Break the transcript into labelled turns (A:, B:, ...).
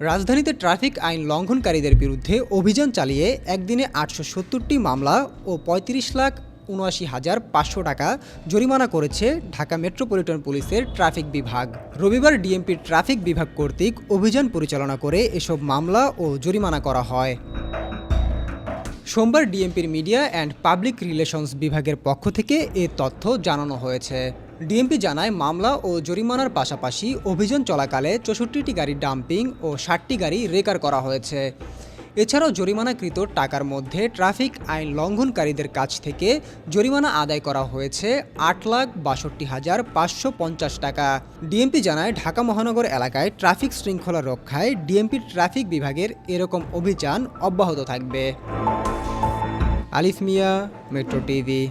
A: রাজধানীতে ট্রাফিক আইন লঙ্ঘনকারীদের বিরুদ্ধে অভিযান চালিয়ে একদিনে আটশো সত্তরটি মামলা ও পঁয়ত্রিশ লাখ উনআশি হাজার পাঁচশো টাকা জরিমানা করেছে ঢাকা মেট্রোপলিটন পুলিশের ট্রাফিক বিভাগ। রবিবার ডিএমপির ট্রাফিক বিভাগ কর্তৃক অভিযান পরিচালনা করে এসব মামলা ও জরিমানা করা হয়। সোমবার ডিএমপির মিডিয়া অ্যান্ড পাবলিক রিলেশনস বিভাগের পক্ষ থেকে এ তথ্য জানানো হয়েছে। ডিএমপি জানায় মামলা ও জরিমানার পাশাপাশি অভিযান চলাকালে চৌষট্টিটি গাড়ি ডাম্পিং ও ষাটটি গাড়ি রেকার করা হয়েছে। এছাড়াও জরিমানাকৃত টাকার মধ্যে ট্রাফিক আইন লঙ্ঘনকারীদের কাছ থেকে জরিমানা আদায় করা হয়েছে আট লাখ বাষট্টি হাজার পাঁচশো পঞ্চাশ টাকা। ডিএমপি জানায়, ঢাকা মহানগর এলাকায় ট্রাফিক শৃঙ্খলা রক্ষায় ডিএমপি ট্রাফিক বিভাগের এরকম অভিযান অব্যাহত থাকবে। আলিফ মিয়া, মেট্রো টিভি।